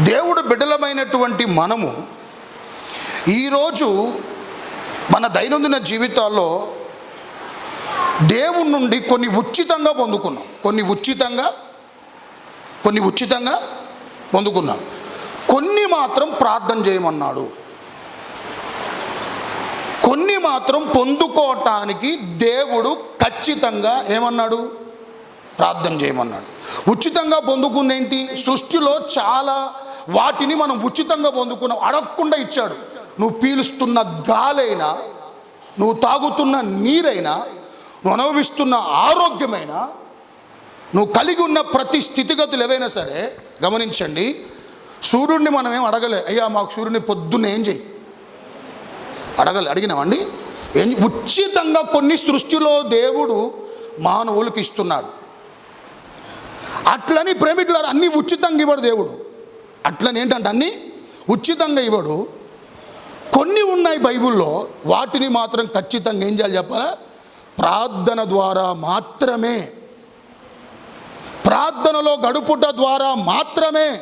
దేవుడు బిడ్డలమైనటువంటి మనము ఈరోజు మన దైనందిన జీవితాల్లో దేవుడి నుండి కొన్ని ఉచితంగా పొందుకున్నాం. కొన్ని ఉచితంగా కొన్ని ఉచితంగా పొందుకున్నాం. కొన్ని మాత్రం ప్రార్థన చేయమన్నాడు. కొన్ని మాత్రం పొందుకోవటానికి దేవుడు ఖచ్చితంగా ఏమన్నాడు? ప్రార్థన చేయమన్నాడు. ఉచితంగా పొందుకుందేంటి సృష్టిలో చాలా వాటిని మనం ఉచితంగా పొందుకున్నాం అడగకుండా ఇచ్చాడు. నువ్వు పీలుస్తున్న గాలైనా నువ్వు తాగుతున్న నీరైనా నువ్వు అనుభవిస్తున్న ఆరోగ్యమైనా నువ్వు కలిగి ఉన్న ప్రతి స్థితిగతులు ఏవైనా సరే గమనించండి సూర్యుడిని మనం ఏం అడగలే. అయ్యా మాకు సూర్యుని పొద్దున్న ఏం చేయి అడగలే అడిగినామండి ఏం ఉచితంగా కొన్ని సృష్టిలో దేవుడు మానవులకు ఇస్తున్నాడు. అట్లని ప్రేమికులారు అన్నీ ఉచితంగా ఇవ్వడు దేవుడు. అట్లని ఏంటంటే అన్నీ? ఉచితంగా ఇవ్వడు. కొన్ని ఉన్నాయి బైబిల్లో వాటిని మాత్రం ఖచ్చితంగా ఏం చేయాలి చెప్పాలా? ప్రార్థన ద్వారా మాత్రమే. ప్రార్థనలో గడుపుట ద్వారా మాత్రమే.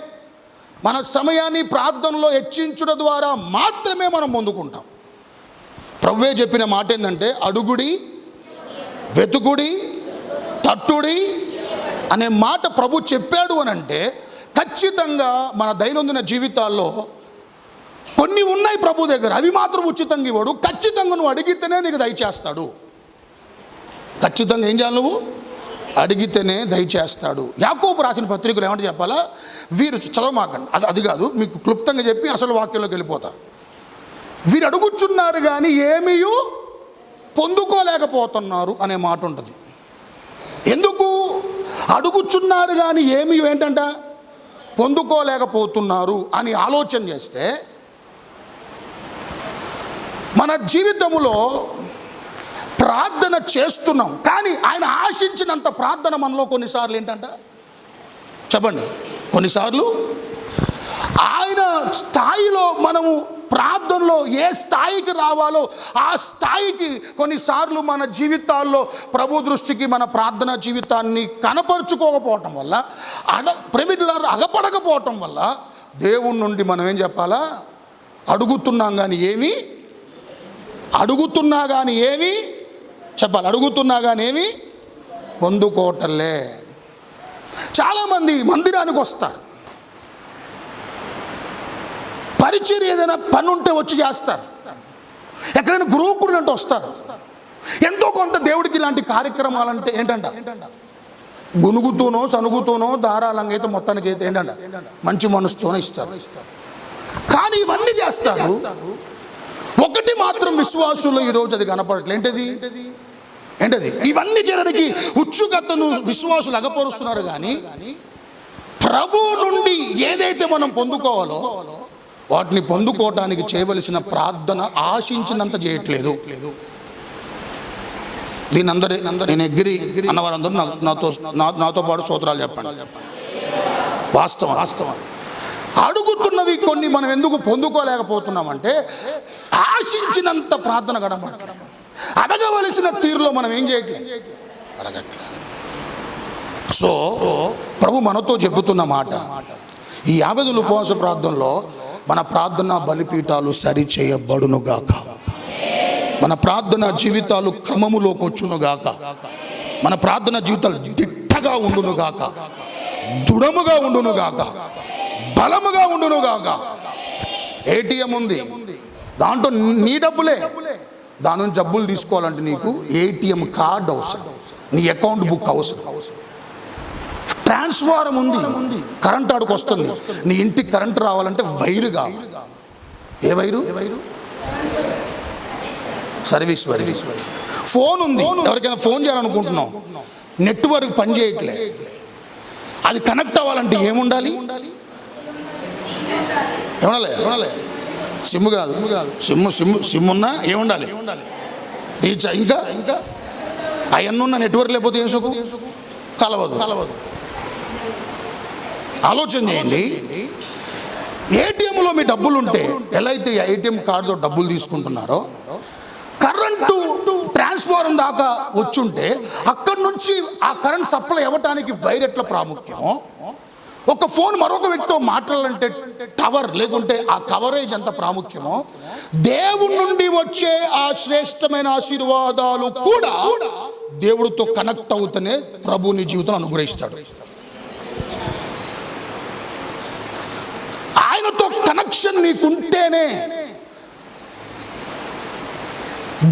మన సమయాన్ని ప్రార్థనలో హెచ్చించుట ద్వారా మాత్రమే మనం పొందుకుంటాం. ప్రవ్వే చెప్పిన మాట ఏంటంటే అడుగుడి వెతుకుడి తట్టుడి అనే మాట ప్రభు చెప్పాడు అని అంటే ఖచ్చితంగా మన దైనందిన జీవితాల్లో కొన్ని ఉన్నాయి ప్రభు దగ్గర. అవి మాత్రం ఉచితంగా ఇవ్వడు. ఖచ్చితంగా నువ్వు అడిగితేనే నీకు దయచేస్తాడు. ఖచ్చితంగా ఏం చేయాలి నువ్వు? అడిగితేనే దయచేస్తాడు. యాకోబు రాసిన పత్రికలు ఏమంటే చెప్పాలా? వీరు చదవమాకండి. అది అది కాదు. మీకు క్లుప్తంగా చెప్పి అసలు వాక్యంలోకి వెళ్ళిపోతా. వీరు అడుగుచున్నారు కానీ ఏమీ పొందుకోలేకపోతున్నారు అనే మాట ఉంటుంది. ఎందుకు? అడుగుచున్నారు కానీ ఏమీ ఏంటంటే? పొందుకోలేకపోతున్నారు అని ఆలోచన చేస్తే మన జీవితంలో ప్రార్థన చేస్తున్నాం కానీ ఆయన ఆశించినంత ప్రార్థన మనలో కొన్నిసార్లు ఏంటంట? చెప్పండి. కొన్నిసార్లు ఆయన స్థాయిలో మనము ప్రార్థనలో ఏ స్థాయికి రావాలో ఆ స్థాయికి కొన్నిసార్లు మన జీవితాల్లో ప్రభు దృష్టికి మన ప్రార్థన జీవితాన్ని కనపరుచుకోకపోవటం వల్ల అడ ప్రమిదలారు అగపడకపోవటం వల్ల దేవుని నుండి మనం ఏం చెప్పాలా? అడుగుతున్నాం కానీ ఏమి? అడుగుతున్నా కానీ ఏమి? చెప్పాలి అడుగుతున్నా కానీ ఏమి? పొందుకోవటంలే చాలామంది మందిరానికి వస్తారు. పరిచయం ఏదైనా పని ఉంటే వచ్చి చేస్తారు. ఎక్కడైనా గ్రూపులు అంటే వస్తారు. ఎంతో కొంత దేవుడికి ఇలాంటి కార్యక్రమాలంటే ఏంటంట? గునుగుతూనో సనుగుతూనో ధారాళంగా అయితే మొత్తానికి అయితే ఏంటంట? మంచి మనసుతోనే ఇస్తారు. కానీ ఇవన్నీ చేస్తారు. ఒకటి మాత్రం విశ్వాసులు ఈరోజు అది కనపడట్లేదు ఏంటది? ఏంటది? ఇవన్నీ చేయడానికి ఉత్సుకతను విశ్వాసులు అగపరుస్తున్నారు కానీ ప్రభు నుండి ఏదైతే మనం పొందుకోవాలో వాటిని పొందుకోవటానికి చేయవలసిన ప్రార్థన ఆశించినంత చేయట్లేదు. దీని అందరి నేను ఎగ్గిరి అన్నవారందరూ నా- నాతో నా- నాతో పాటు సూత్రాలు చెప్పండి. వాస్తవం. వాస్తవం అడుగుతున్నవి కొన్ని మనం ఎందుకు పొందుకోలేకపోతున్నామంటే ఆశించినంత ప్రార్థన గడపడం. అడగవలసిన తీరులో మనం ఏం చేయట్లేదు అడగట్లేదు సో ప్రభు మనతో చెబుతున్న మాట ఈ యాభై ఉపవాస ప్రార్థనలో మన ప్రార్థన బలిపీఠాలు సరి చేయబడునుగాక మన ప్రార్థన జీవితాలు క్రమములోకి వచ్చునుగాక. మన ప్రార్థన జీవితాలు దిట్టగా ఉండునుగాక. దృఢముగా ఉండునుగాక. బలముగా ఉండునుగాక. ఏటీఎం ఉంది. దాంట్లో నీ డబ్బులే. దాని నుంచి డబ్బులు తీసుకోవాలంటే నీకు ఏటీఎం కార్డు అవసరం. నీ అకౌంట్ బుక్ అవసరం. ట్రాన్స్ఫారం ఉంది. కరెంట్ ఆడుకు వస్తుంది. నీ ఇంటికి కరెంట్ రావాలంటే వైరు ఏ వైరు ఏ వైరు? Service wire. ఫోన్ ఉంది. ఎవరికైనా ఫోన్ చేయాలనుకుంటున్నాం. నెట్వర్క్ పనిచేయట్లే అది కనెక్ట్ అవ్వాలంటే ఏముండాలి? ఏమనలే ఏమనాలి సిమ్ కాదు. సిమ్ సిమ్ సిమ్ ఉన్నా ఏముండాలి? రీచ్ ఇంకా? ఇంకా? అవన్నీ ఉన్న నెట్వర్క్ లేకపోతే ఏం సుఖం? కలవదు కలవదు. ఆలోచన చేయండి. ఏటీఎంలో మీ డబ్బులు ఉంటే ఎలా అయితే ఏటీఎం కార్డుతో డబ్బులు తీసుకుంటున్నారో కరెంటు ట్రాన్స్ఫారం దాకా వచ్చుంటే అక్కడి నుంచి ఆ కరెంట్ సప్లై ఇవ్వటానికి వైర్ ఎట్లా ప్రాముఖ్యమో ఒక ఫోన్ మరొక వ్యక్తితో మాట్లాడాలంటే టవర్ లేకుంటే ఆ కవరేజ్ ఎంత ప్రాముఖ్యమో దేవుడి నుండి వచ్చే ఆ శ్రేష్టమైన ఆశీర్వాదాలు కూడా దేవుడితో కనెక్ట్ అవుతూనే ప్రభుని జీవితం అనుగ్రహిస్తాడు. ఆయనతో కనెక్షన్ నీకుంటేనే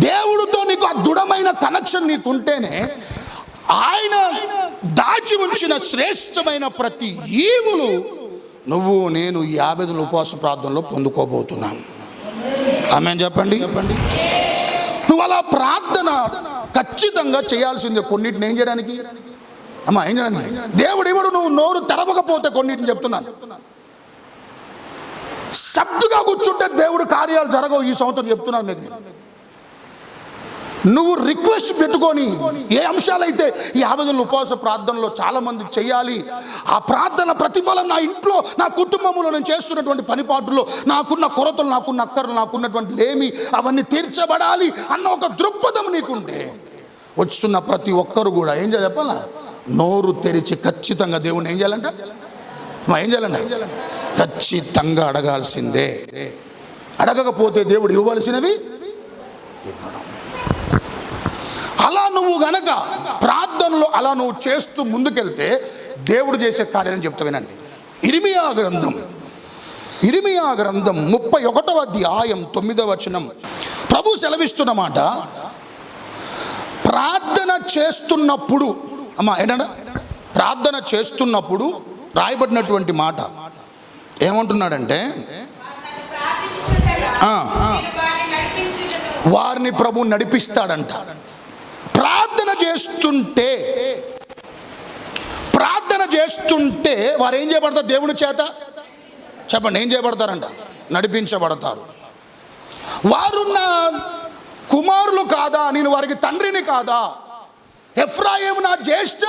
దేవుడితో నీకు ఆ దృఢమైన కనెక్షన్ నీకుంటేనే ఆయన దాచి ఉంచిన శ్రేష్టమైన ప్రతి ఈవులు నువ్వు నేను ఈ యాభై దిన ఉపవాస ప్రార్థనలో పొందుకోబోతున్నాను ఆమె చెప్పండి. చెప్పండి నువ్వు అలా ప్రార్థన ఖచ్చితంగా చేయాల్సిందే కొన్నిటిని ఏం చేయడానికి? అమ్మా ఏం చేయడానికి? దేవుడు ఇవ్వడు నువ్వు నోరు తెరవకపోతే కొన్నిటిని చెప్తున్నాను. సబ్దుగా కూర్చుంటే దేవుడు కార్యాలు జరగవు. ఈ సంవత్సరం చెప్తున్నాను మీకు నేను. నువ్వు రిక్వెస్ట్ పెట్టుకొని ఏ అంశాలైతే ఈ ఆవేదన ఉపవాస ప్రార్థనలో చాలామంది చేయాలి ఆ ప్రార్థన ప్రతిఫలం నా ఇంట్లో నా కుటుంబంలో నేను చేస్తున్నటువంటి పనిపాటులో నాకున్న కొరతలు నాకున్న అక్కర్లు నాకున్నటువంటి లేమి అవన్నీ తీర్చబడాలి అన్న ఒక దృక్పథం నీకుంటే వస్తున్న ప్రతి ఒక్కరు కూడా ఏం చెప్పాలా? నోరు తెరిచి ఖచ్చితంగా దేవుణ్ణి ఏం చేయాలంటే? ఏం చేయాలండి? ఖచ్చితంగా అడగాల్సిందే. అడగకపోతే దేవుడు ఇవ్వవలసినవి ఇవ్వడం అలా నువ్వు గనక ప్రార్థనలో అలా నువ్వు చేస్తూ ముందుకెళ్తే దేవుడు చేసే కార్యాలను చెప్తా వినండి. ఇరిమియా గ్రంథం ఇరిమియా గ్రంథం ముప్పై ఒకటవ అధ్యాయం తొమ్మిదవ వచనం. ప్రభు సెలవిస్తున్నమాట ప్రార్థన చేస్తున్నప్పుడు అమ్మా ఏంటంట? ప్రార్థన చేస్తున్నప్పుడు రాయబడినటువంటి మాట. ఏమంటున్నాడంటే వారిని ప్రభు నడిపిస్తాడంట. ప్రార్థన చేస్తుంటే ప్రార్థన చేస్తుంటే వారు ఏం చేయబడతారు? దేవుని చేత? చెప్పండి ఏం చేయబడతారంట? నడిపించబడతారు. వారు నా కుమారులు కాదా? నేను వారికి తండ్రిని కాదా? ఎఫ్రాయిం నా జ్యేష్ఠ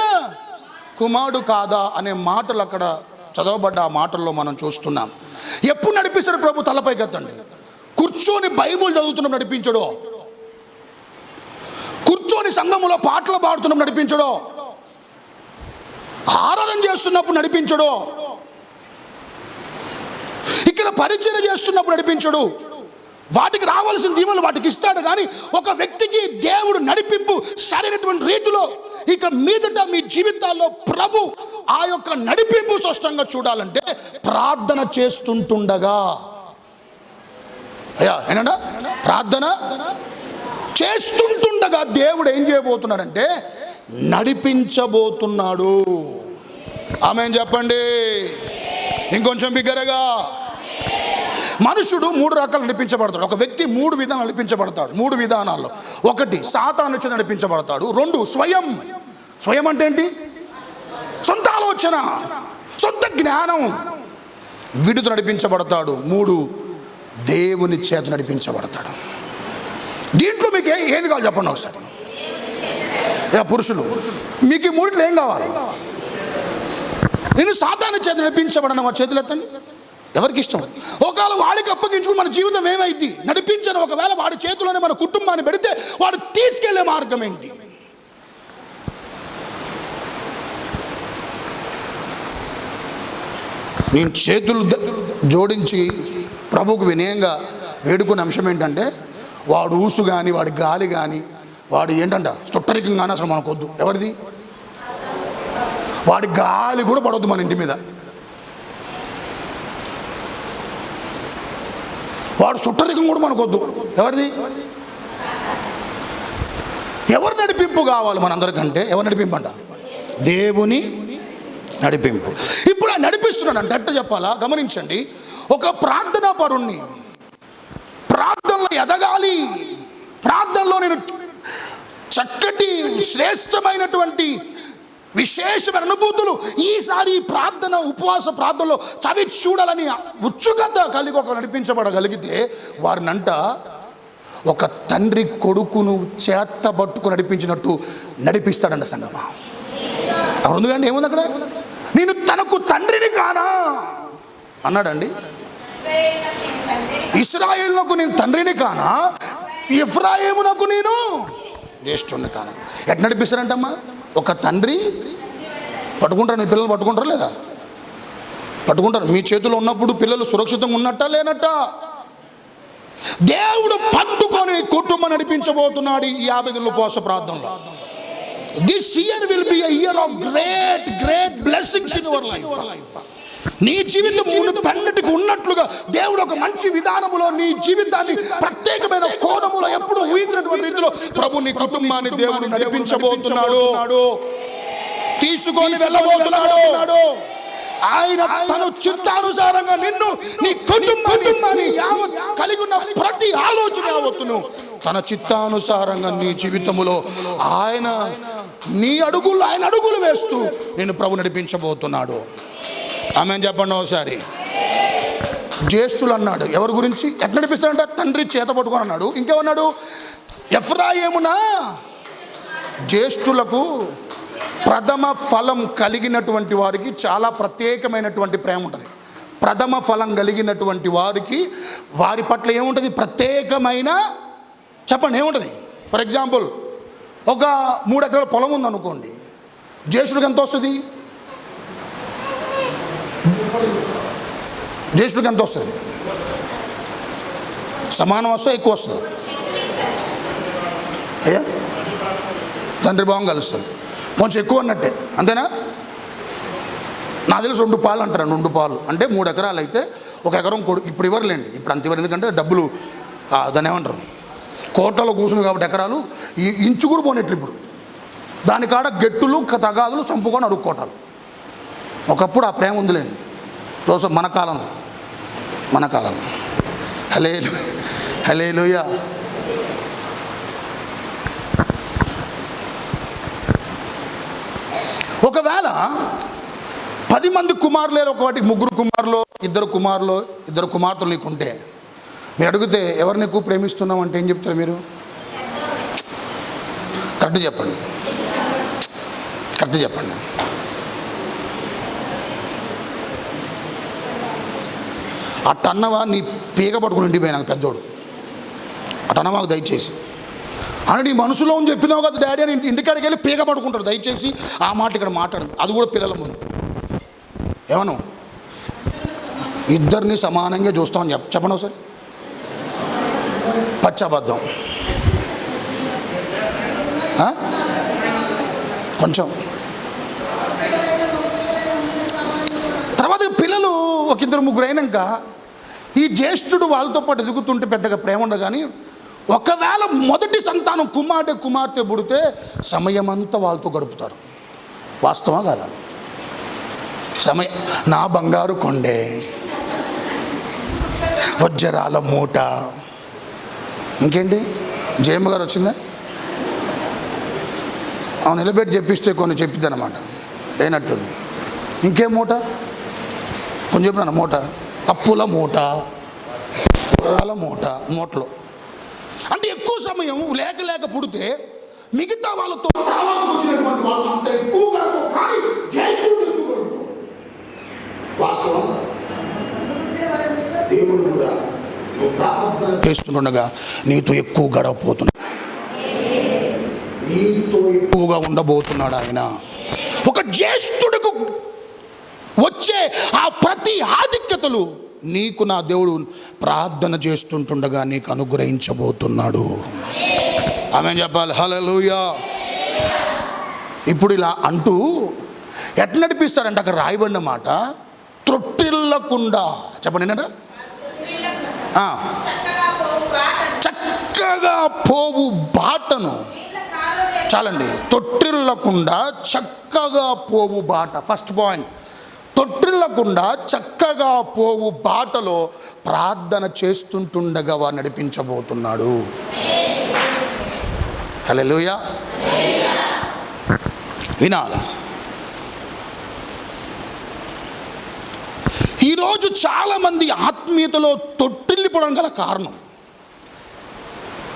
కుమారుడు కాదా అనే మాటలు అక్కడ చదవబడ్డ ఆ మాటల్లో మనం చూస్తున్నాం. ఎప్పుడు నడిపిస్తాడు ప్రభు తలపై ఎత్తండి కూర్చొని బైబుల్ చదువుతున్నాం నడిపించడో? కూర్చొని సంఘములో పాటలు పాడుతున్నాం నడిపించడో? ఆరాధన చేస్తున్నప్పుడు నడిపించడో? ఇక్కడ పరిచయం చేస్తున్నప్పుడు నడిపించడు? వాటికి రావాల్సిన దీవెనలు వాటికి ఇస్తాడు. కానీ ఒక వ్యక్తికి దేవుడు నడిపింపు సరైనటువంటి రీతిలో ఇక మీదట మీ జీవితాల్లో ప్రభు ఆ యొక్క నడిపింపు స్పష్టంగా చూడాలంటే ప్రార్థన చేస్తుంటుండగా. అయ్యా ఏనండా ప్రార్థన చేస్తుంటుండగా దేవుడు ఏం చేయబోతున్నాడంటే నడిపించబోతున్నాడు. ఆమె చెప్పండి. ఇంకొంచెం బిగ్గరగా. మనుషుడు మూడు రకాలు నడిపించబడతాడు. ఒక వ్యక్తి మూడు విధానాలు నడిపించబడతాడు. మూడు విధానాల్లో. ఒకటి సాతాను వచ్చి నడిపించబడతాడు. రెండు స్వయం. స్వయం అంటే ఏంటి? సొంత ఆలోచన. సొంత జ్ఞానం. విడుదల నడిపించబడతాడు. మూడు దేవుని చేత నడిపించబడతాడు. దీంట్లో మీకు ఏ ఏది కావాలి చెప్పండి ఒకసారి. యా పురుషులు. మీకు ఈ మూడిట్లో ఏం కావాలి? నేను సాధారణ చేత నడిపించబడను. మా చేతులు ఎత్తండి. ఎవరికి ఇష్టం? ఒకవేళ వాడికి అప్పగించుకుని మన జీవితం ఏమైంది నడిపించను ఒకవేళ వాడి చేతిలోనే మన కుటుంబాన్ని పెడితే వాడు తీసుకెళ్ళే మార్గం ఏంటి? నేను చేతులు జోడించి ప్రభుకు వినయంగా వేడుకునే అంశం ఏంటంటే వాడు ఊసు కానీ వాడి గాలి కానీ వాడు ఏంటంట చుట్టరికం కానీ అసలు మనకొద్దు. ఎవరిది? వాడి గాలి కూడా పడవద్దు మన ఇంటి మీద. వాడు సుట్టరికం కూడా మనకొద్దు. ఎవరిది? ఎవరు నడిపింపు కావాలి మనందరికంటే? ఎవరు నడిపింపు అంట దేవుని నడిపింపు. ఇప్పుడు ఆ నడిపిస్తున్నాడు అంటే అట్ట చెప్పాలా? గమనించండి. ఒక ప్రార్థనా పరుణ్ణి ప్రార్థనలో ఎదగాలి. ప్రార్థనలో నేను చక్కటి శ్రేష్టమైనటువంటి విశేషమైన అనుభూతులు ఈసారి ప్రార్థన ఉపవాస ప్రార్థనలో చవి చూడాలని ఉత్సుకత కలిగి ఒక నడిపించబడగలిగితే వారినంట ఒక తండ్రి కొడుకును చేత పట్టుకు నడిపించినట్టు నడిపిస్తాడంట సంగమా. అక్కడ ఉంది ఏముంది అక్కడ? నేను తనకు తండ్రిని కానా? అన్నాడండి. ఇస్రాయేల్నకు నేను తండ్రిని కానా? ఇఫ్రాయేమునకు నేను జ్యేష్ఠుని కానా? ఎట్ నడిపిస్తారంటమ్మా ఒక తండ్రి పట్టుకుంటారు? నీ పిల్లలు పట్టుకుంటారు లేదా? పట్టుకుంటారు? మీ చేతిలో ఉన్నప్పుడు పిల్లలు సురక్షితంగా ఉన్నట్ట లేనట్టా? దేవుడు పట్టుకొని కుటుంబం నడిపించబోతున్నాడు ఈ యాభై దిన ఉపవాస ప్రార్థనలో. This year will be year of great great blessings in your life నీ జీవితం మునుపన్నిటికి ఉన్నట్లుగా దేవుడు ఒక మంచి విధానములో నీ జీవితాన్ని ప్రత్యేకమైన కోణములో ఎప్పుడు ఊహించినటువంటి రీతిలో ప్రభు నీ కుటుంబాన్ని దేవుడు నడిపించబోతున్నాడు. తీసుకొని వెళ్ళబోతున్నాడు. ఆయన తన చిత్తానుసారంగా నిన్ను నీ కుటుంబాన్ని యావత్ కలిగి ఉన్న ప్రతి ఆలోచన యావత్తును తన చిత్తానుసారంగా నీ జీవితములో ఆయన నీ అడుగులు ఆయన అడుగులు వేస్తూ నేను ప్రభు నడిపించబోతున్నాడు. ఆమె చెప్పండి ఒకసారి? జ్యేష్ఠులు అన్నాడు ఎవరి గురించి? ఎట్లా నడిపిస్తాడంటే? తండ్రి చేత పట్టుకొని అన్నాడు ఇంకేమన్నాడు? ఎఫ్రాయేమునా? జ్యేష్ఠులకు ప్రథమ ఫలం కలిగినటువంటి వారికి చాలా ప్రత్యేకమైనటువంటి ప్రేమ ఉంటుంది. ప్రథమ ఫలం కలిగినటువంటి వారికి వారి పట్ల ఏముంటుంది? ప్రత్యేకమైన చెప్పండి ఏముంటుంది? ఫర్ ఎగ్జాంపుల్ ఒక మూడు ఎకరాల పొలం ఉందనుకోండి. జ్యేష్ఠుడికి ఎంత వస్తుంది? జ్యేష్ఠుడికి ఎంత వస్తుంది? సమానం వస్తే ఎక్కువ వస్తుంది? అయ్యా తండ్రి భావం కలుస్తుంది. కొంచెం ఎక్కువ అన్నట్టే అంతేనా? నా తెలిసి రెండు పాలు అంటారు రెండు పాలు. అంటే మూడు ఎకరాలు అయితే ఒక ఎకరం కొడుకు ఇప్పుడు ఇవ్వరులేండి. ఇప్పుడు అంత ఇవ్వరు ఎందుకంటే డబ్బులు దాని దాన్ని ఏమంటారు? కోట్లలో కూర్చుంది కాబట్టి ఎకరాలు ఈ ఇంచు కూడా పోనట్లు ఇప్పుడు. దాని కాడ గెట్టులు తగాదులు చంపుకొని అరుక్కోటాలు ఒకప్పుడు ఆ ప్రేమ ఉందిలేండి. దోశ మన కాలంలో. మన కాలంలో హలే హలే ఒకవేళ పది మంది కుమారులేరు ఒకటి ముగ్గురు కుమారులు ఇద్దరు కుమారులు ఇద్దరు కుమార్తెలు నీకుంటే మీరు అడిగితే ఎవరిని ఎక్కువ ప్రేమిస్తున్నాం అంటే ఏం చెప్తారు మీరు? కరెక్ట్ చెప్పండి. కరెక్ట్ చెప్పండి. అట్టన్నవా నీ పీక పట్టుకుని ఉండిపోయాను పెద్దోడు. అట్టన్నవాకు దయచేసి. అని నీ మనసులో ఉంది చెప్పినావు కదా డాడీ అని ఇంటికాడికి వెళ్ళి పీక పడుకుంటాడు దయచేసి ఆ మాట ఇక్కడ మాట్లాడండి. అది కూడా పిల్లల ముందు. ఏమను? ఇద్దరిని సమానంగా చూస్తామని చెప్ప చెప్పండి ఒకసారి? పచ్చబద్ధం కొంచెం తర్వాత పిల్లలు ఒక ఇద్దరు ముగ్గురు అయినాక ఈ జ్యేష్ఠుడు వాళ్ళతో పాటు ఎదుగుతుంటే పెద్దగా ప్రేమ ఉండదు కానీ ఒకవేళ మొదటి సంతానం కుమార్తె కుమార్తె పుడితే సమయం అంతా వాళ్ళతో గడుపుతారు. వాస్తవం కాదా? సమయ నా బంగారు కొండే వజ్రాల మూట. ఇంకేంటి? జయమ్మ గారు వచ్చిందా? అవును నిలబెట్టి చెప్పిస్తే కొన్ని చెప్పిద్ది అనమాట అయినట్టుంది. ఇంకేం మూట? కొంచెం చెప్పిన మూట. అప్పుల మూట వరాల మూట మూటలు. అంటే ఎక్కువ సమయం లేక లేక పుడితే మిగతా వాళ్ళతో వచ్చినటువంటి వాళ్ళు అంత ఎక్కువ కానీ వాస్తవం? దేవుడు కూడా నువ్వు ప్రార్థన చేస్తుండగా నీతో ఎక్కువ గడవపోతున్నా నీతో ఎక్కువగా ఉండబోతున్నాడు ఆయన. ఒక జ్యేష్ఠుడికి వచ్చే ఆ ప్రతి ఆధిక్యతలు నీకు నా దేవుడు ప్రార్థన చేస్తుంటుండగా నీకు అనుగ్రహించబోతున్నాడు. ఆమె చెప్పాలి. హలలుయా ఇప్పుడు ఇలా అంటూ ఎట్లా నడిపిస్తాడంటే అక్కడ రాయబడిన మాట? త్రొట్టిల్లకుండా. చెప్పండి ఏంటంట? చక్కగా పోవు బాటను. చాలండి. తొట్టిల్లకుండా చక్కగా పోవు బాట. First point. తొట్టిల్లకుండా చక్కగా పోవు బాటలో ప్రార్థన చేస్తుంటుండగా వారు నడిపించబోతున్నాడు. హల్లెలూయా. వినాల? ఈరోజు చాలామంది ఆత్మీయతలో తొట్టిల్లిపోవడం గల కారణం.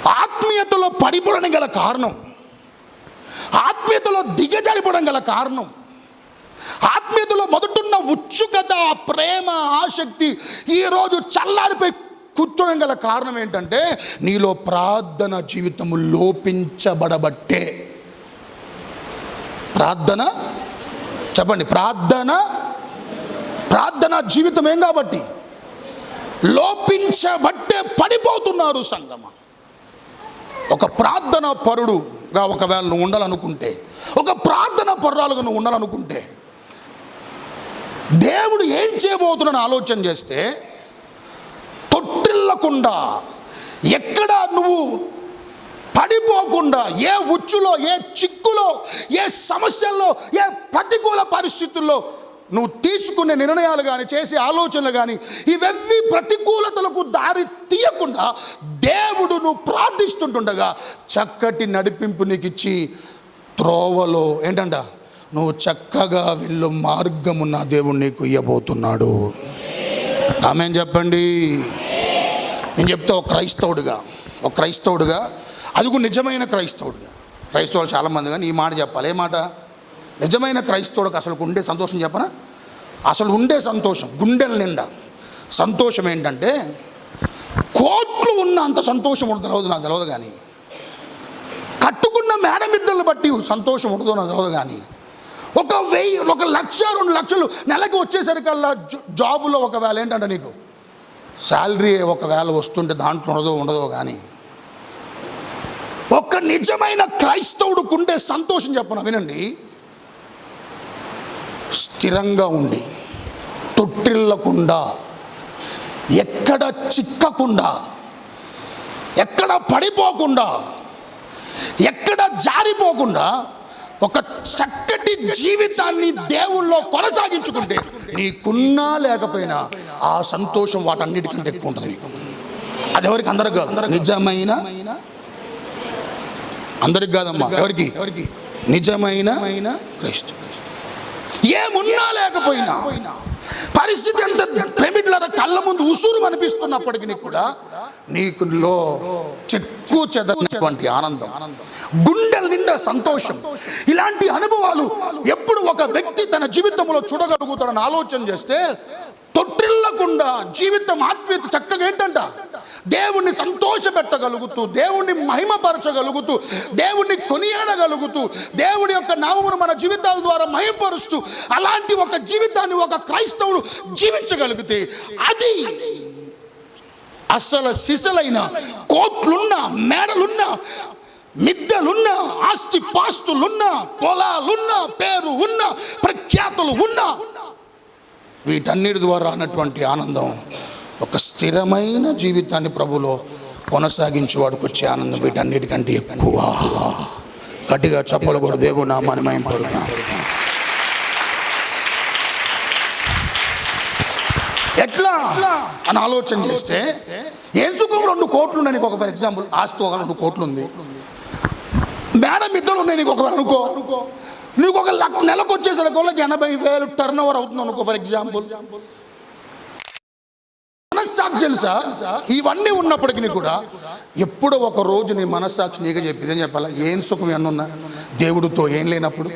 ఆత్మీయతలో పడిపోవడం గల కారణం. ఆత్మీయతలో దిగజారిపోవడం గల కారణం. ఆత్మీయతలో మొదటున్న ఉత్సుకత ప్రేమ ఆసక్తి ఈరోజు చల్లారిపోయి కూర్చోడం గల కారణం ఏంటంటే నీలో ప్రార్థన జీవితము లోపించబడబట్టే. ప్రార్థన? చెప్పండి. ప్రార్థన? ప్రార్థన జీవితం ఏం కాబట్టి? లోపించబట్టే పడిపోతున్నారు సంగమ. ఒక ప్రార్థన పరుడుగా ఒకవేళ నువ్వు ఉండాలనుకుంటే ఒక ప్రార్థన పరురాలుగా నువ్వు ఉండాలనుకుంటే దేవుడు ఏం చేయబోతున్నాడని ఆలోచన చేస్తే తొట్టిల్లకుండా ఎక్కడ నువ్వు పడిపోకుండా ఏ ఉచ్చులో ఏ చిక్కులో ఏ సమస్యల్లో ఏ ప్రతికూల పరిస్థితుల్లో నువ్వు తీసుకునే నిర్ణయాలు కానీ చేసే ఆలోచనలు కానీ ఇవన్నీ ప్రతికూలతలకు దారి తీయకుండా దేవుడు నువ్వు ప్రార్థిస్తుంటుండగా చక్కటి నడిపింపు నీకు ఇచ్చి త్రోవలో ఏంటంట? నువ్వు చక్కగా వెళ్ళు మార్గము నా దేవుడు నీకు ఇయ్యబోతున్నాడు. ఆమె చెప్పండి? నేను చెప్తే ఒక క్రైస్తవుడిగా ఒక క్రైస్తవుడిగా అది కూడా నిజమైన క్రైస్తవుడిగా. క్రైస్తవులు చాలామంది కానీ ఈ మాట చెప్పాలి. ఏ మాట? నిజమైన క్రైస్తవుడికి అసలు ఉండే సంతోషం చెప్పనా? అసలు ఉండే సంతోషం గుండెల నిండా. సంతోషం ఏంటంటే కోట్లు ఉన్న అంత సంతోషం ఉండదు తెలియదు నాకు తెలియదు కానీ కట్టుకున్న మేడమిద్దలను బట్టి సంతోషం ఉండదు నాకు తెలియదు కానీ ఒక వెయ్యి ఒక లక్ష రెండు లక్షలు నెలకి వచ్చేసరికల్లా జా- జాబులో ఒకవేళ ఏంటంటే నీకు? శాలరీ ఒకవేళ వస్తుంటే దాంట్లో ఉండదో ఉండదో కానీ ఒక నిజమైన క్రైస్తవుడికి ఉండే సంతోషం చెప్పను వినండి. స్థిరంగా ఉండి తొట్టిల్లకుండా ఎక్కడ చిక్కకుండా ఎక్కడ పడిపోకుండా ఎక్కడ జారిపోకుండా ఒక చక్కటి జీవితాన్ని దేవుల్లో కొనసాగించుకుంటే నీకున్నా లేకపోయినా ఆ సంతోషం వాటన్నిటికంటే ఎక్కువ ఉంటుంది నీకు. అది ఎవరికి? అందరికి కాదు. నిజమైన అందరికి కాదమ్మా. ఎవరికి? ఎవరికి? నిజమైన క్రైస్తవ ఏమున్నా లేకపోయినా పరిస్థితి ఎంత ప్రేమికుల కళ్ళ ముందు ఉసురు అనిపిస్తున్నప్పటికీ కూడా నీకులో చెక్కు చెదరనటువంటి ఆనందం గుండెల నిండా సంతోషం. ఇలాంటి అనుభవాలు ఎప్పుడు ఒక వ్యక్తి తన జీవితంలో చూడగలుగుతాడని ఆలోచన చేస్తే తొట్టిల్లకుండా జీవితం ఆత్మీయత చక్కగా ఏంటంట? దేవుణ్ణి సంతోషపెట్టగలుగుతూ దేవుణ్ణి మహిమపరచగలుగుతూ దేవుణ్ణి కొనియాడగలుగుతూ దేవుడి యొక్క నామమును మన జీవితాల ద్వారా మహిమపరుస్తూ అలాంటి ఒక జీవితాన్ని ఒక క్రైస్తవుడు జీవించగలిగితే అది అసలు సిసలైన కోట్లున్న మేడలున్న మిద్దెలున్న ఆస్తి పాస్తులున్న పొలాలున్న పేరు ఉన్న ప్రఖ్యాతులు ఉన్నా వీటన్నిటి ద్వారా అన్నటువంటి ఆనందం ఒక స్థిరమైన జీవితాన్ని ప్రభులో కొనసాగించి వాడికి వచ్చే ఆనందం వీటన్నిటికంటే ఎక్కువ. గట్టిగా చెప్పలు కూడా దేవుడు నామాన్ని పడుతున్నాం ఎట్లా? అని ఆలోచన చేస్తే ఏం రెండు కోట్లు ఉన్నాయి నీకు ఒక ఫర్ ఎగ్జాంపుల్ ఆస్తి ఒక రెండు కోట్లు ఉంది. మేడం ఇద్దరు ఉన్నాయి నీకు ఒకవేళ అనుకో. నీకు ఒక లక్ష నెలకు వచ్చేసరికి వాళ్ళకి ఎనభై వేలు టర్న్ ఓవర్ అవుతుంది అనుకో ఫర్ ఎగ్జాంపుల్ మనస్సాక్షి తెలుసా? ఇవన్నీ ఉన్నప్పటికీ కూడా ఎప్పుడో ఒక రోజు నీ మనస్సాక్షి నీగా చెప్పింది ఏం చెప్పాలా? ఏం సుఖం ఎన్నున్నా దేవుడితో ఏం లేనప్పుడు?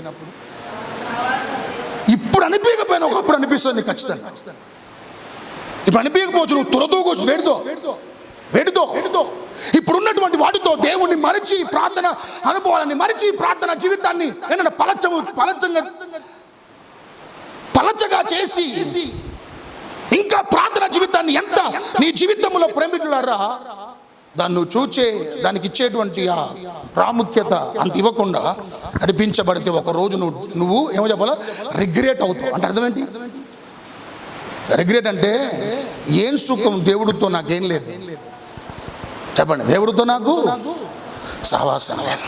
ఇప్పుడు అనిపించకపోయినా ఒకప్పుడు అనిపిస్తుంది ఖచ్చితంగా ఖచ్చితంగా. ఇప్పుడు అనిపించకపోవచ్చు నువ్వు తురదూకోవచ్చు వేడితో. వేడితో. ఇప్పుడున్నటువంటి వాటితో దేవుణ్ణి మరిచి ప్రార్థన అనుభవాలని మరిచి ప్రార్థన జీవితాన్ని ఏంటంటే పలచము పలచంగా పలచగా చేసి ఇంకా ప్రార్థన జీవితాన్ని ఎంత నీ జీవితంలో ప్రేమికులారా దాన్ని నువ్వు చూచే దానికి ఇచ్చేటువంటి ఆ ప్రాముఖ్యత అంత ఇవ్వకుండా నడిపించబడితే ఒక రోజు నువ్వు నువ్వు ఏమో చెప్పాలా? రిగ్రెట్ అవుతావు. అంటే అర్థమేంటి రిగ్రెట్ అంటే ఏం సుఖం? దేవుడితో నాకేం లేదు. చెప్పండి దేవుడితో నాకు సహవాసం లేదు.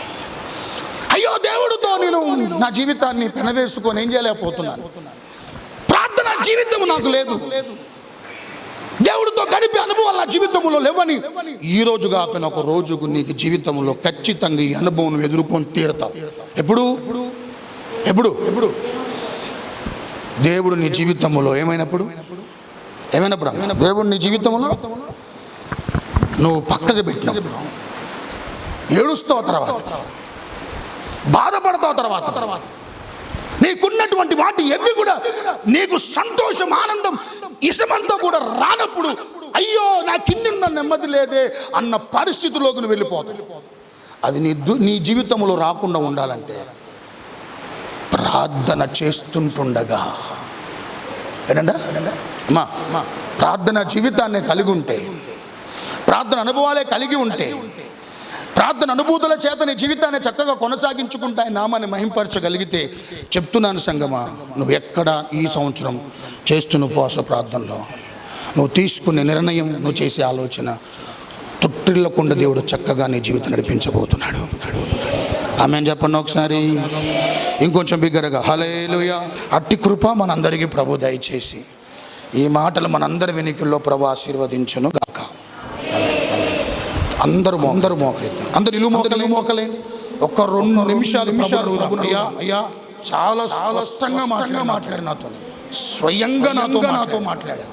అయ్యో దేవుడితో నేను నా జీవితాన్ని పెనవేసుకొని ఏం చేయలేకపోతున్నాను. ప్రార్థన జీవితం నాకు లేదు. దేవుడితో గడిపే అనుభవాలు నా జీవితంలో లేవని ఈ రోజు కాకపోయినా ఒక రోజుకు నీకు జీవితంలో ఖచ్చితంగా ఈ అనుభవం ఎదుర్కొని ఎదుర్కొని తీరుతావు. ఎప్పుడు? ఎప్పుడు? ఎప్పుడు? దేవుడు నీ జీవితంలో ఏమైనప్పుడు? ఏమైనప్పుడు? దేవుడు నీ జీవితంలో నువ్వు పక్కకి పెట్టినప్పుడు ఏడుస్తావు తర్వాత. బాధపడతావు తర్వాత. తర్వాత నీకున్నటువంటి వాటి ఎవి కూడా నీకు సంతోషం ఆనందం ఇసమంతా కూడా రానప్పుడు అయ్యో నాకిన్నిన్న నెమ్మది లేదే అన్న పరిస్థితిలోకి నువ్వు వెళ్ళిపోతావు. అది నీ దు నీ జీవితంలో రాకుండా ఉండాలంటే ప్రార్థన చేస్తుంటుండగా. ఏంటంటే అమ్మా ప్రార్థన జీవితాన్ని కలిగి ఉంటే ప్రార్థన అనుభవాలే కలిగి ఉంటే ప్రార్థన అనుభూతుల చేత నీ జీవితాన్ని చక్కగా కొనసాగించుకుంటా నామాన్ని మహింపరచగలిగితే చెప్తున్నాను సంగమా నువ్వు ఎక్కడ ఈ సంవత్సరం చేస్తున్న ఉపవాస ప్రార్థనలో? నువ్వు తీసుకునే నిర్ణయం నువ్వు చేసే ఆలోచన తొట్టిల్లకుండా దేవుడు చక్కగా నీ జీవితం నడిపించబోతున్నాడు. ఆమె చెప్పండి ఒకసారి. ఇంకొంచెం బిగ్గరగా. హలేలుయ అట్టి కృప మనందరికీ ప్రభు దయచేసి. ఈ మాటలు మనందరి వెనుకల్లో ప్రభు ఆశీర్వదించును గాక. అందరూ అందరూ మోకరిద్దాం. అందరు ఇల్లు మోకలే మోకలే. ఒక్క రెండు నిమిషాలు నిమిషాలు అయ్యా అయ్యా. చాలా స్పష్టంగా మాట్లాడి మాట్లాడి నాతో. స్వయంగా నాతో నాతో మాట్లాడారు.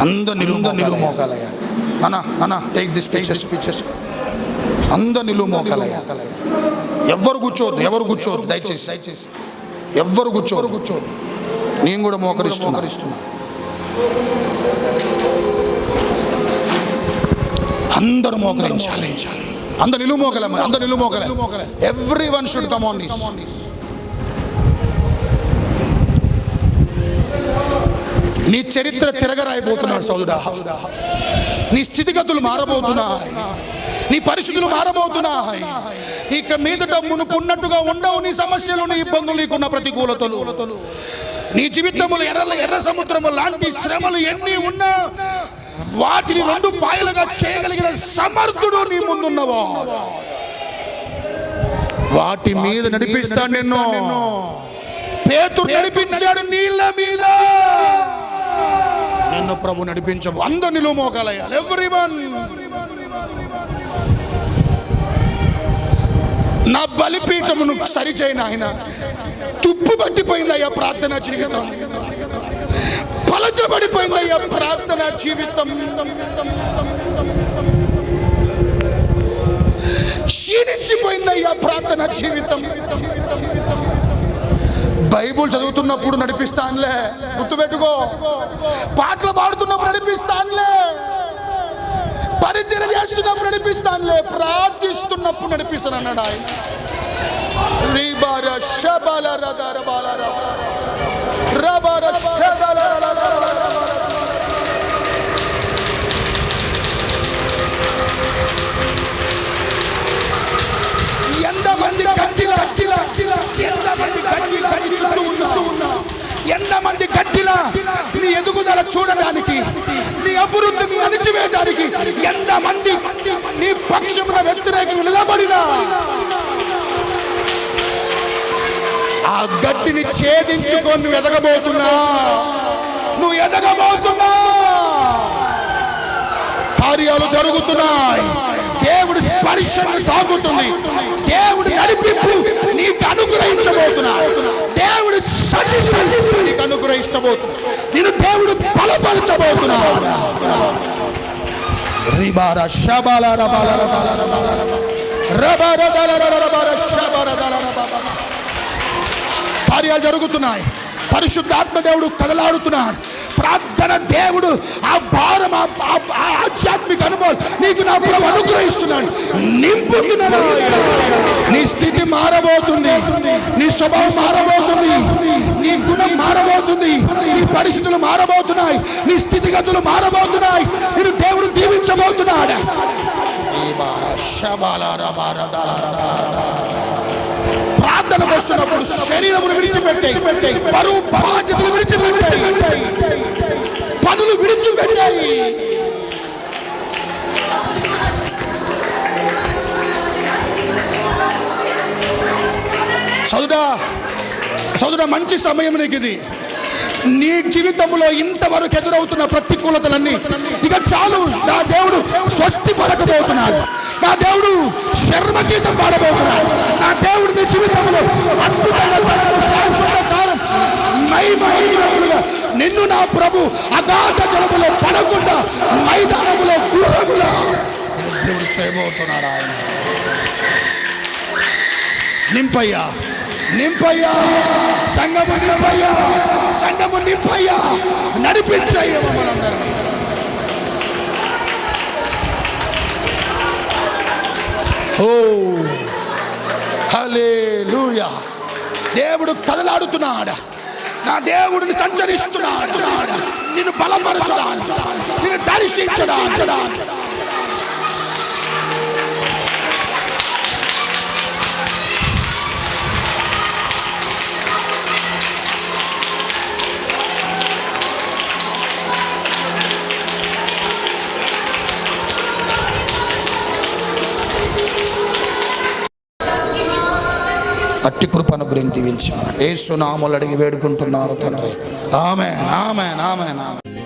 అందరు నిలువు నిలువు మోకాలయ్యా అన్న అన్న టేక్ దిస్ పిక్చర్స్ పిక్చర్స్ అందరు నిలువు మోకాలయ్యా ఎవరు కూర్చోవద్దు ఎవరు కూర్చోవద్దు దయచేసి. దయచేసి ఎవ్వరు కూర్చోరు కూర్చోరు నేను కూడా మోకరిస్తున్నా. అందరు మోకరించాలి. అందరు నిలువు మోకలే. అందరు నిలువు మోకలే everyone should come on నీ చరిత్ర తిరగరాయిపోతున్నాడు సోదరుడా నీ స్థితిగతులు మారబోతున్నాయి. నీ పరిస్థితులు మారబోతున్నాయి. ఇక మీదట మునుకున్నట్టుగా ఉండవు నీ సమస్యలు నీ ఇబ్బందులు నీకున్న ప్రతికూలతలు. నీ జీవితములు ఎర్ర ఎర్ర సముద్రము లాంటి శ్రమలు ఎన్ని ఉన్నా వాటిని రెండు పాయలుగా చేయగలిగిన సమర్థుడు నీ ముందున్నవా వాటి మీద నడిపిస్తాను నిన్ను. పేతురు నడిపించాడు నీళ్ళ మీద. ప్రభు నడిపించవు అందరు నిలువ మోకాలయ్యాలి ఎవ్రీ వన్ నా బలిపీఠమును సరిచేయను ఆయన. తుప్పు పట్టిపోయిందయ్యా ప్రార్థన జీవితం. పలచబడిపోయిందయ్యా ప్రార్థన జీవితం. క్షీణించిపోయిందయ్యా ప్రార్థన జీవితం. బైబుల్ చదువుతున్నప్పుడు నడిపిస్తానులే. గుర్తుపెట్టుకో. పాటలు పాడుతున్నప్పుడు నడిపిస్తానులే. పరిచయం చేస్తున్నప్పుడు నడిపిస్తానులే. ప్రార్థిస్తున్నప్పుడు నడిపిస్తాను అన్నాడు ఆయన. రీబార శబల రదర బాలర. రబర శదల చూడడానికి నీ అభివృద్ధిని అణిచివేయడానికి ఎంతమంది నీ పక్షమున వ్యతిరేకంగా నిలబడినా ఆ గట్టిని ఛేదించుకొని నువ్వు ఎదగబోతున్నా. నువ్వు ఎదగబోతున్నా. కార్యాలు జరుగుతున్నాయి. దేవుడి స్పర్శను తాగుతుంది దేవుడి నడిపింపు నీకు అనుగ్రహించబోతున్నాడు దేవుడి సన్నిధి నీకు అనుగ్రహించబోతున్నాడు నేను దేవుడు బలపరచబోతున్నాడు రిబార శబాల రబాల రబాల రబాల రబార దల రర రబార శబార దల రబాల కార్యాలు జరుగుతున్నాయి. పరిశుద్ధాత్మ దేవుడు కదలాడుతున్నాడు ప్రార్థన దేవుడు ఆ భారం ఆ- ఆధ్యాత్మిక అనుభవం నీకు నా ప్రభు అనుగ్రహిస్తున్నాడు. నింపుతున్నాడు నీ స్థితి మారబోతుంది. నీ స్వభావం మారబోతుంది. నీ గుణం మారబోతుంది. నీ పరిస్థితులు మారబోతున్నాయి. నీ స్థితిగతులు మారబోతున్నాయి. నేను దేవుడు దీవించబోతున్నాడు. ప్రార్థన వస్తున్నప్పుడు శరీరమును విడిచిపెట్టాయి. బరువు బాధ్యతలు విడిచిపెట్టాయి. పనులు విడిచిపెట్టాయి. సౌదా సౌదరా మంచి సమయం నీకు ఇది. నీ జీవితంలో ఇంతవరకు ఎదురవుతున్న ప్రతికూలతలన్నీ ఇక చాలు నా దేవుడు స్వస్తి పలకబోతున్నాడు. నా దేవుడు శర్మ గీతం పాడబోతున్నాడు. నా దేవుడు నీ జీవితంలో అద్భుతంగా తనకు శాశ్వత కాలం మైమహిమములుగా నిన్ను నా ప్రభు అగాధ జలములో పడకుండా మైదానములో గుర్రములా దేవుడు చేయబోతున్నాడు ఆయన. నింపయ్యా. నింపయ్యా. సంగము నింపయ్యా. సంగము నింపయ్యా. నడిపించయ్యా మమ్మల్ని ఓ. హల్లెలూయా. దేవుడు కదలాడుతున్నాడు. నా దేవుడిని సంచరిస్తున్నాడు. నిన్ను బలపరచడానికి నిన్ను దర్శించడానికి. అట్టి కృపను గురించి దీవించి ఏసునాములు అడిగి వేడుకుంటున్నారు తండ్రి. ఆమె ఆమె ఆమె ఆమె